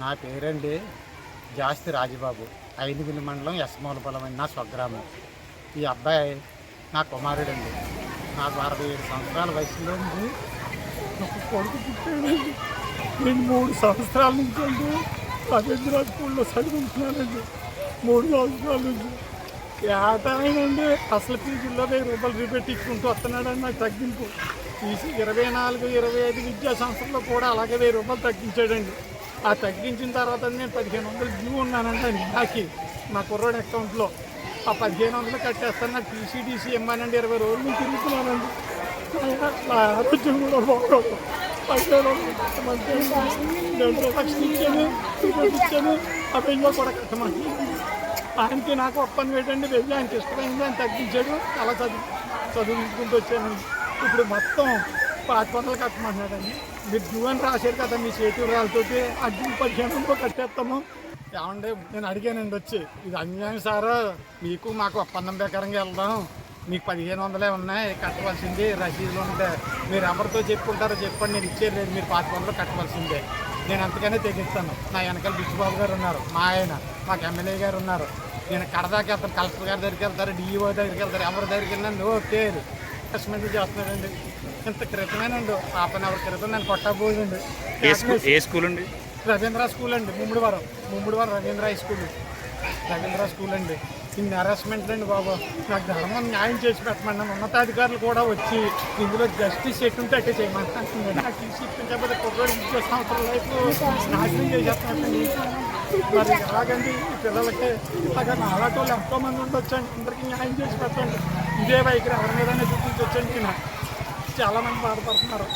నా పేరండి జాస్తి రాజబాబు ఐదుగులి మండలం ఎస్మూలపల్లం నా స్వగ్రామం. ఈ అబ్బాయి నా కుమారుడండి. నాకు అరవై ఏడు సంవత్సరాల వయసులో ఉంది ఒక కొడుకు పుట్టాడండి. నేను మూడు సంవత్సరాల నుంచి అండి రవీంద్ర స్కూల్లో చదువుకుంటున్నానండి. మూడు సంవత్సరాల నుంచి. ఏటాయనండి అసలు ఫీజుల్లో వెయ్యి రూపాయలు రిపెట్టించుకుంటూ వస్తున్నాడని నాకు తగ్గింపు. తీసి ఇరవై నాలుగు ఇరవై ఐదు విద్యా సంస్థల్లో కూడా అలాగే వెయ్యి రూపాయలు తగ్గించాడండి. ఆ తగ్గించిన తర్వాత నేను పదిహేను వందలు డ్యూ ఉన్నానంటే నాకు. నా కుర్రోడి అకౌంట్లో. ఆ పదిహేను వందలు కట్టేస్తాను నాకు టీసీడీసీ ఇమ్మానండి. ఇరవై రోజులు నుంచి తిరుగుతున్నానండి. నా ఆరోగ్యం కూడా బాగోదు. పదిహేను వందలు లక్షలు ఇచ్చాను ఇచ్చాను ఆ కూడా కట్టమని ఆయనకి నాకు ఒప్పని పెట్టండి వెళ్ళి ఆయనకి ఇష్టమైంది ఆయన తగ్గించాడు అలా చదువు చదువుకుంటూ వచ్చానండి. ఇప్పుడు మొత్తం పాతి వందలు కట్టమంటున్నాడండి. మీరు డ్యూ అని రాశారు కదా మీ చేతి రాళ్ళతోటి ఆ డ్యూ పదిహేను రూపాయలు కట్టేస్తాము. ఏమంటే నేను అడిగానండి వచ్చి ఇది అన్యాయం సారా మీకు మాకు ఒప్పందం ప్రకారంగా వెళ్దాం. మీకు పదిహేను వందలే ఉన్నాయి కట్టవలసింది రసీదులు ఉంటే. మీరు ఎవరితో చెప్పుకుంటారో చెప్పండి నేను ఇచ్చేది లేదు మీరు పాతి వందలు కట్టవలసిందే. నేను అంతగానే తెగిస్తాను. నా వెనకాల బిచ్చుబాబు గారు ఉన్నారు మా ఆయన మాకు ఎమ్మెల్యే గారు ఉన్నారు. నేను కడదాకి వెళ్తాను కలెక్టర్ గారి దగ్గరికి వెళ్తారు డిఈఓ దగ్గరికి వెళ్తారు ఎవరి దగ్గరికి వెళ్ళినా నో కేర్ అసెస్మెంట్ ఇంత క్రితమేనండి హాఫ్ అన్ అవర్ క్రితం నేను కొట్టబోదండి ఏ స్కూల్ ఏ స్కూల్ అండి రవీంద్ర స్కూల్ అండి Mummidivaram. Mummidivaram Ravindra high school. Ravindra school అండి. ఇన్ని హరాస్మెంట్ అండి బాబు. నాకు ధర్మం న్యాయం చేసి పెట్టమని ఉన్నతాధికారులు కూడా వచ్చి ఇందులో జస్టిస్ ఎట్టుంటే అట్టే చేయమంటున్నాను నాకు తీసి ఇప్పించకపోతే కుర్రోడు ఇంకో సంవత్సరం లైఫ్ నాశనం చేసేస్తున్నానండి మరి ఎలాగండి? ఈ పిల్లలకి ఇలాగ నాలాంటి వాళ్ళు ఎంతో మంది ఉండొచ్చండి. అందరికీ న్యాయం చేసి పెట్టండి. ఇదే వైఖరి ఎవరి మీదనే చూపించొచ్చండి. నాకు చాలా మంది బాధపడుతున్నారు.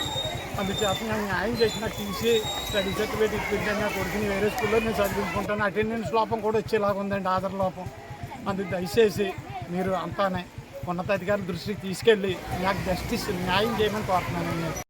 అందుచేత నేను న్యాయం చేసిన టీసీ స్టడీ సర్టిఫికేట్ ఇప్పించాను నా కొడుకుని వేరే స్కూల్లో నేను చదివించుకుంటాను. అటెండెన్స్ లోపం కూడా వచ్చేలాగా ఉందండి ఆధార్ లోపం. అందుకు దయచేసి మీరు అంతానే ఉన్నతాధికారుల దృష్టికి తీసుకెళ్ళి నాకు జస్టిస్ న్యాయం చేయమని కోరుతున్నాను నేను